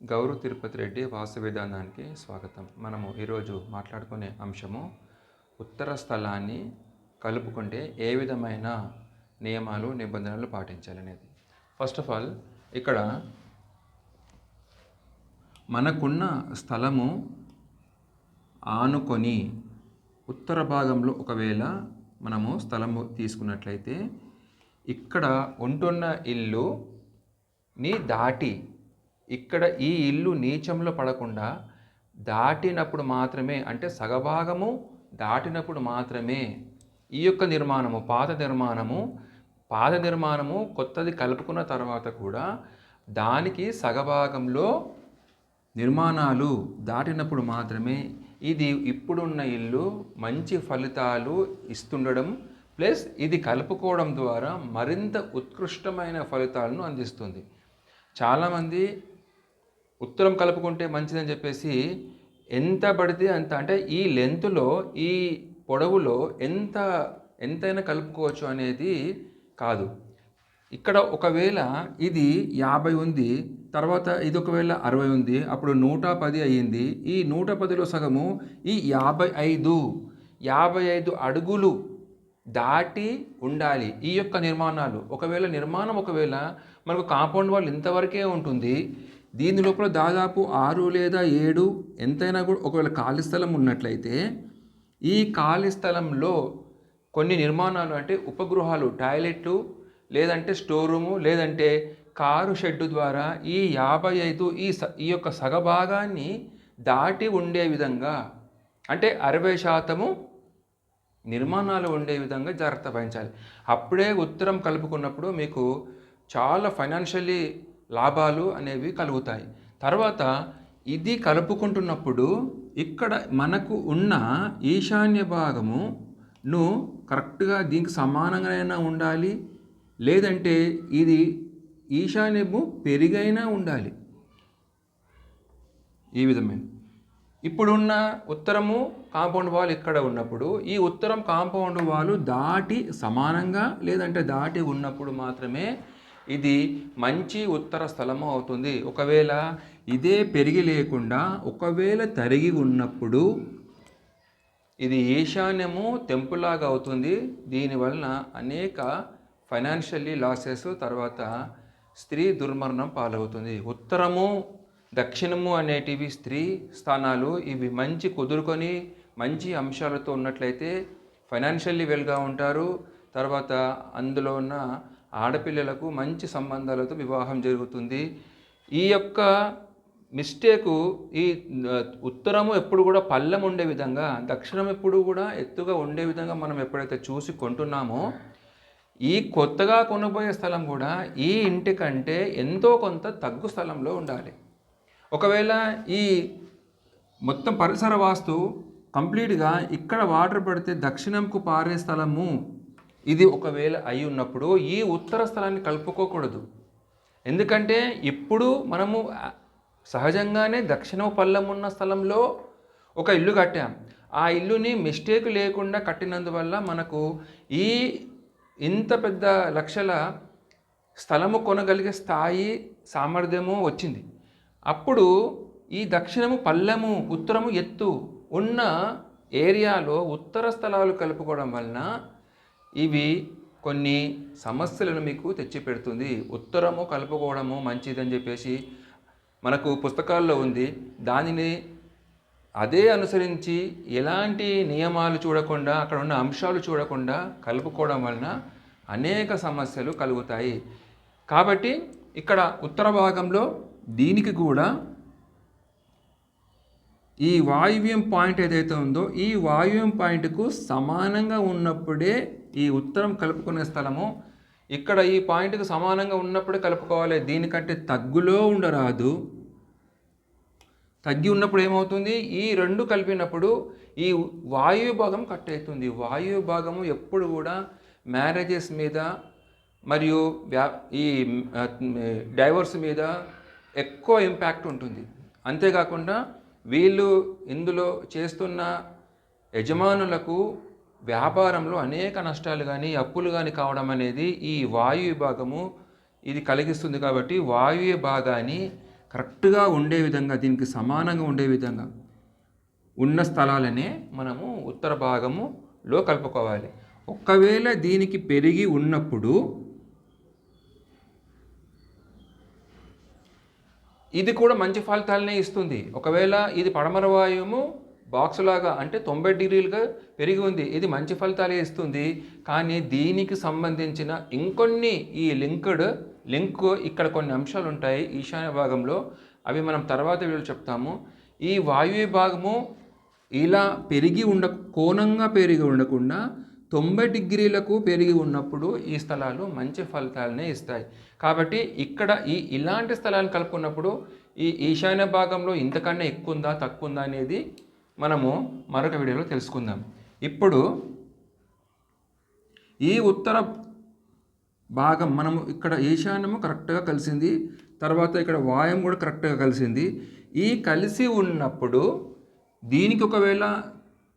గౌరవ తిరుపతి రెడ్డి వాస్తు విధానానికి స్వాగతం. మనము ఈరోజు మాట్లాడుకునే అంశము ఉత్తర స్థలాన్ని కలుపుకుంటే ఏ విధమైన నియమాలు నిబంధనలు పాటించాలనేది. ఫస్ట్ ఆఫ్ ఆల్ ఇక్కడ మనకున్న స్థలము ఆనుకొని ఉత్తర భాగంలో ఒకవేళ మనము స్థలము తీసుకున్నట్లయితే ఇక్కడ ఉంటున్న ఇల్లుని దాటి ఇక్కడ ఈ ఇల్లు నీచంలో పడకుండా దాటినప్పుడు మాత్రమే అంటే సగభాగము దాటినప్పుడు మాత్రమే ఈ యొక్క నిర్మాణము పాత నిర్మాణము పాత నిర్మాణము కొత్తది కలుపుకున్న తర్వాత కూడా దానికి సగభాగంలో నిర్మాణాలు దాటినప్పుడు మాత్రమే ఇది ఇప్పుడున్న ఇల్లు మంచి ఫలితాలు ఇస్తుండడం ప్లస్ ఇది కలుపుకోవడం ద్వారా మరింత ఉత్కృష్టమైన ఫలితాలను అందిస్తుంది. చాలామంది ఉత్తరం కలుపుకుంటే మంచిదని చెప్పేసి ఎంత పడితే అంత అంటే ఈ లెంత్లో ఈ పొడవులో ఎంత ఎంతైనా కలుపుకోవచ్చు అనేది కాదు. ఇక్కడ ఒకవేళ ఇది యాభై ఉంది తర్వాత ఇది ఒకవేళ అరవై ఉంది అప్పుడు నూట పది అయ్యింది. ఈ నూట పదిలో సగము ఈ యాభై ఐదు యాభై ఐదు అడుగులు దాటి ఉండాలి ఈ యొక్క నిర్మాణాలు. ఒకవేళ నిర్మాణం ఒకవేళ మనకు కాంపౌండ్ వాల్ ఇంతవరకే ఉంటుంది దీని లోపల దాదాపు ఆరు లేదా ఏడు ఎంతైనా కూడా ఒకవేళ ఖాళీ స్థలం ఉన్నట్లయితే ఈ ఖాళీ స్థలంలో కొన్ని నిర్మాణాలు అంటే ఉపగృహాలు టాయిలెట్లు లేదంటే స్టోర్ రూము లేదంటే కారు షెడ్డు ద్వారా ఈ యాభై ఐదు ఈ స ఈ యొక్క సగభాగాన్ని దాటి ఉండే విధంగా అంటే అరవై శాతము నిర్మాణాలు ఉండే విధంగా జాగ్రత్త వహించాలి. అప్పుడే ఉత్తరం కలుపుకున్నప్పుడు మీకు చాలా ఫైనాన్షియల్లీ లాభాలు అనేవి కలుగుతాయి. తర్వాత ఇది కలుపుకుంటున్నప్పుడు ఇక్కడ మనకు ఉన్న ఈశాన్య భాగమును కరెక్ట్గా దీనికి సమానంగానైనా ఉండాలి. లేదంటే ఇది ఈశాన్యము పెరిగైనా ఉండాలి. ఈ విధమైన. ఇప్పుడున్న ఉత్తరము కాంపౌండ్ వాల్ ఇక్కడ ఉన్నప్పుడు ఈ ఉత్తరం కాంపౌండ్ వాల్ దాటి సమానంగా లేదంటే దాటి ఉన్నప్పుడు మాత్రమే ఇది మంచి ఉత్తర స్థలము అవుతుంది. ఒకవేళ ఇదే పెరిగి లేకుండా ఒకవేళ తరిగి ఉన్నప్పుడు ఇది ఈశాన్యము తెంపులాగా అవుతుంది. దీనివలన అనేక ఫైనాన్షియల్లీ లాసెస్ తర్వాత స్త్రీ దుర్మరణం పాలవుతుంది. ఉత్తరము దక్షిణము అనేటివి స్త్రీ స్థానాలు. ఇవి మంచి కుదురుకొని మంచి అంశాలతో ఉన్నట్లయితే ఫైనాన్షియల్లీ వెల్గా ఉంటారు. తర్వాత అందులో ఉన్న ఆడపిల్లలకు మంచి సంబంధాలతో వివాహం జరుగుతుంది. ఈ యొక్క మిస్టేకు ఈ ఉత్తరము ఎప్పుడు కూడా పల్లెం ఉండే విధంగా దక్షిణం ఎప్పుడు కూడా ఎత్తుగా ఉండే విధంగా మనం ఎప్పుడైతే చూసి కొంటున్నామో ఈ కొత్తగా కొనబోయే స్థలం కూడా ఈ ఇంటి కంటే ఎంతో కొంత తగ్గు స్థలంలో ఉండాలి. ఒకవేళ ఈ మొత్తం పరిసర వాస్తు కంప్లీట్గా ఇక్కడ వాటర్ పడితే దక్షిణంకు పారే స్థలము ఇది ఒకవేళ అయి ఉన్నప్పుడు ఈ ఉత్తర స్థలాన్ని కలుపుకోకూడదు. ఎందుకంటే ఇప్పుడు మనము సహజంగానే దక్షిణ పల్లం ఉన్న స్థలంలో ఒక ఇల్లు కట్టాం. ఆ ఇల్లుని మిస్టేక్ లేకుండా కట్టినందువల్ల మనకు ఈ ఇంత పెద్ద లక్షల స్థలము కొనగలిగే స్థాయి సామర్థ్యము వచ్చింది. అప్పుడు ఈ దక్షిణము పల్లెము ఉత్తరము ఎత్తు ఉన్న ఏరియాలో ఉత్తర స్థలాలు కలుపుకోవడం వలన ఇవి కొన్ని సమస్యలను మీకు తెచ్చిపెడుతుంది. ఉత్తరము కలుపుకోవడము మంచిదని చెప్పేసి మనకు పుస్తకాల్లో ఉంది. దానిని అదే అనుసరించి ఎలాంటి నియమాలు చూడకుండా అక్కడ ఉన్న అంశాలు చూడకుండా కలుపుకోవడం వలన అనేక సమస్యలు కలుగుతాయి. కాబట్టి ఇక్కడ ఉత్తర భాగంలో దీనికి కూడా ఈ వాయువ్యం పాయింట్ ఏదైతే ఉందో ఈ వాయువ్యం పాయింట్కు సమానంగా ఉన్నప్పుడే ఈ ఉత్తరం కలుపుకునే స్థలము. ఇక్కడ ఈ పాయింట్కి సమానంగా ఉన్నప్పుడే కలుపుకోవాలి. దీనికంటే తగ్గులో ఉండరాదు. తగ్గి ఉన్నప్పుడు ఏమవుతుంది? ఈ రెండు కలిపినప్పుడు ఈ వాయువు భాగం కట్ అవుతుంది. వాయువు భాగము ఎప్పుడు కూడా మ్యారేజెస్ మీద మరియు వ్యా ఈ డైవర్స్ మీద ఎక్కువ ఇంపాక్ట్ ఉంటుంది. అంతేకాకుండా వీళ్ళు ఇందులో చేస్తున్న యజమానులకు వ్యాపారంలో అనేక నష్టాలు కానీ అప్పులు కానీ కావడం అనేది ఈ వాయు విభాగము ఇది కలిగిస్తుంది కాబట్టి వాయు భాగాన్ని కరెక్ట్గా ఉండే విధంగా దీనికి సమానంగా ఉండే విధంగా ఉన్న స్థలాలనే మనము ఉత్తర భాగములో కలుపుకోవాలి. ఒకవేళ దీనికి పెరిగి ఉన్నప్పుడు ఇది కూడా మంచి ఫలితాలనే ఇస్తుంది. ఒకవేళ ఇది పడమర వాయువు బాక్స్ లాగా అంటే తొంభై డిగ్రీలుగా పెరిగి ఉంది. ఇది మంచి ఫలితాలే ఇస్తుంది. కానీ దీనికి సంబంధించిన ఇంకొన్ని ఈ లింక్డ్ లింక్ ఇక్కడ కొన్ని అంశాలు ఉంటాయి ఈశాన్య భాగంలో అవి మనం తర్వాత వీళ్ళు చెప్తాము. ఈ వాయువ్య భాగము ఇలా పెరిగి ఉండ కోణంగా పెరిగి ఉండకుండా తొంభై డిగ్రీలకు పెరిగి ఉన్నప్పుడు ఈ స్థలాలు మంచి ఫలితాలనే ఇస్తాయి. కాబట్టి ఇక్కడ ఈ ఇలాంటి స్థలాలను కలుపుకున్నప్పుడు ఈ ఈశాన్య భాగంలో ఇంతకన్నా ఎక్కువ ఉందా తక్కువ ఉందా అనేది మనము మరొక వీడియోలో తెలుసుకుందాం. ఇప్పుడు ఈ ఉత్తర భాగం మనము ఇక్కడ ఈశాన్యము కరెక్ట్గా కలిసింది తర్వాత ఇక్కడ వాయం కూడా కరెక్ట్గా కలిసింది. ఈ కలిసి ఉన్నప్పుడు దీనికి ఒకవేళ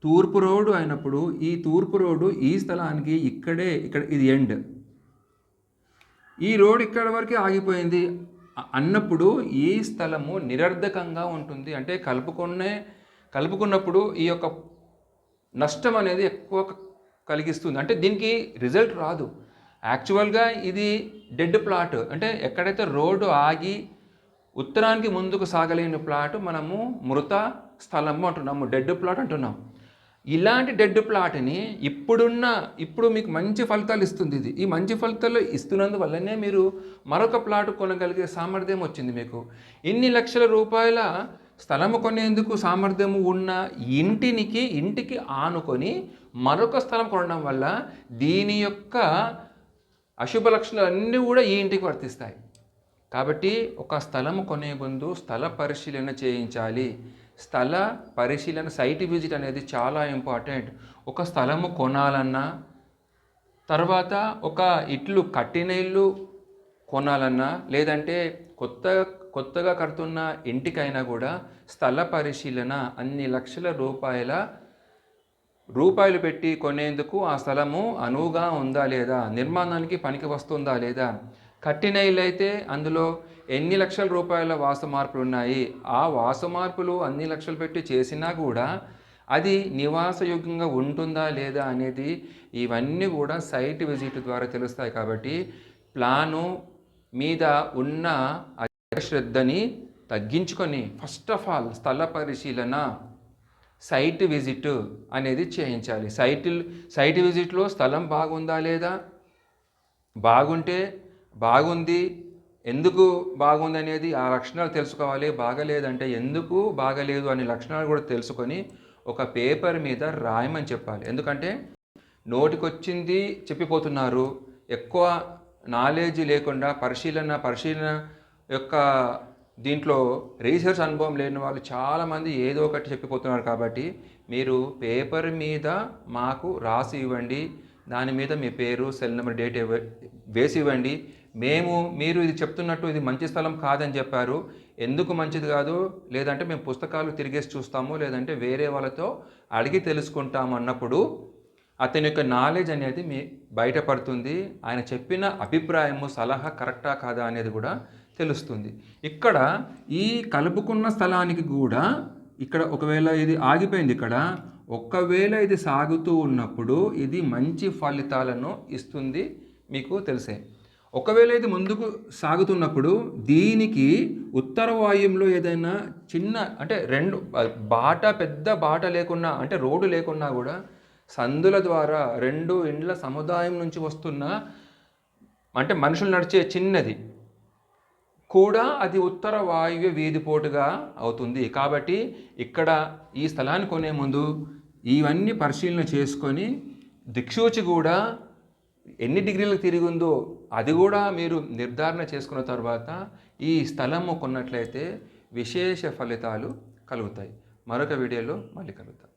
తూర్పు రోడ్డు అయినప్పుడు ఈ తూర్పు రోడ్డు ఈ స్థలానికి ఇక్కడే ఇక్కడ ఇది ఎండ్. ఈ రోడ్ ఇక్కడ వరకే ఆగిపోయింది. అన్నప్పుడు ఈ స్థలము నిరర్ధకంగా ఉంటుంది. అంటే కలుపుకునే కలుపుకున్నప్పుడు ఈ యొక్క నష్టం అనేది ఎక్కువ కలిగిస్తుంది. అంటే దీనికి రిజల్ట్ రాదు. యాక్చువల్గా ఇది డెడ్ ప్లాట్. అంటే ఎక్కడైతే రోడ్డు ఆగి ఉత్తరానికి ముందుకు సాగలేని ప్లాట్ మనము మృత స్థలము అంటున్నాము డెడ్ ప్లాట్ అంటున్నాం. ఇలాంటి డెడ్ ప్లాట్ని ఇప్పుడున్న ఇప్పుడు మీకు మంచి ఫలితాలు ఇస్తుంది ఇది. ఈ మంచి ఫలితాలు ఇస్తున్నందువల్లనే మీరు మరొక ప్లాట్ కొనగలిగే సామర్థ్యం వచ్చింది మీకు. ఇన్ని లక్షల రూపాయల స్థలము కొనేందుకు సామర్థ్యము ఉన్న ఇంటినికి ఇంటికి ఆనుకొని మరొక స్థలం కొనడం వల్ల దీని యొక్క అశుభ లక్షణాలు అన్నీ కూడా ఈ ఇంటికి వర్తిస్తాయి. కాబట్టి ఒక స్థలం కొనే ముందు స్థల పరిశీలన చేయించాలి. స్థల పరిశీలన సైట్ విజిట్ అనేది చాలా ఇంపార్టెంట్. ఒక స్థలము కొనాలన్నా తర్వాత ఒక ఇట్లు కట్టిన ఇల్లు కొనాలన్నా లేదంటే కొత్త కొత్తగా కడుతున్న ఇంటికైనా కూడా స్థల పరిశీలన అన్ని లక్షల రూపాయల రూపాయలు పెట్టి కొనేందుకు ఆ స్థలము అనువుగా ఉందా లేదా? నిర్మాణానికి పనికి వస్తుందా లేదా? కట్టిన ఇల్లు అయితే అందులో ఎన్ని లక్షల రూపాయల వాసు మార్పులు ఉన్నాయి? ఆ వాసు మార్పులు అన్ని లక్షలు పెట్టి చేసినా కూడా అది నివాసయోగ్యంగా ఉంటుందా లేదా అనేది ఇవన్నీ కూడా సైట్ విజిట్ ద్వారా తెలుస్తాయి. కాబట్టి ప్లాను మీద ఉన్న శ్రద్ధని తగ్గించుకొని ఫస్ట్ ఆఫ్ ఆల్ స్థల పరిశీలన సైట్ విజిట్ అనేది చేయించాలి. సైట్ సైట్ విజిట్లో స్థలం బాగుందా లేదా? బాగుంటే బాగుంది. ఎందుకు బాగుంది అనేది ఆ లక్షణాలు తెలుసుకోవాలి. బాగలేదంటే ఎందుకు బాగలేదు అనే లక్షణాలు కూడా తెలుసుకొని ఒక పేపర్ మీద రాయమని చెప్పాలి. ఎందుకంటే నోటికొచ్చింది చెప్పిపోతున్నారు. ఎక్కువ నాలెడ్జ్ లేకుండా పరిశీలన పరిశీలన యొక్క దీంట్లో రీసెర్చ్ అనుభవం లేని వాళ్ళు చాలామంది ఏదో ఒకటి చెప్పిపోతున్నారు కాబట్టి మీరు పేపర్ మీద మాకు రాసి ఇవ్వండి దాని మీద మీ పేరు సెల్ నెంబర్ డేట్ వేసి ఇవ్వండి. మేము మీరు ఇది చెప్తున్నట్టు ఇది మంచి స్థలం కాదని చెప్పారు. ఎందుకు మంచిది కాదు? లేదంటే మేము పుస్తకాలు తిరిగేసి చూస్తాము లేదంటే వేరే వాళ్ళతో అడిగి తెలుసుకుంటాము అన్నప్పుడు అతని యొక్క నాలెడ్జ్ అనేది మీ బయటపడుతుంది. ఆయన చెప్పిన అభిప్రాయము సలహా కరెక్టా కాదా అనేది కూడా తెలుస్తుంది. ఇక్కడ ఈ కలుపుకున్న స్థలానికి కూడా ఇక్కడ ఒకవేళ ఇది ఆగిపోయింది ఇక్కడ ఒకవేళ ఇది సాగుతూ ఉన్నప్పుడు ఇది మంచి ఫలితాలను ఇస్తుంది మీకు తెలిసే. ఒకవేళ ఇది ముందుకు సాగుతున్నప్పుడు దీనికి ఉత్తర వాయువులో ఏదైనా చిన్న అంటే రెండు బాట పెద్ద బాట లేకున్నా అంటే రోడ్డు లేకున్నా కూడా సందుల ద్వారా రెండు ఇండ్ల సముదాయం నుంచి వస్తున్న అంటే మనుషులు నడిచే చిన్నది కూడా అది ఉత్తర వాయువ్య వీధిపోటుగా అవుతుంది. కాబట్టి ఇక్కడ ఈ స్థలాన్ని కొనే ముందు ఇవన్నీ పరిశీలన చేసుకొని దిక్సూచి కూడా ఎన్ని డిగ్రీలకు తిరిగి ఉందో అది కూడా మీరు నిర్ధారణ చేసుకున్న తర్వాత ఈ స్థలము కొన్నట్లయితే విశేష ఫలితాలు కలుగుతాయి. మరొక వీడియోలో మళ్ళీ కలుగుతాం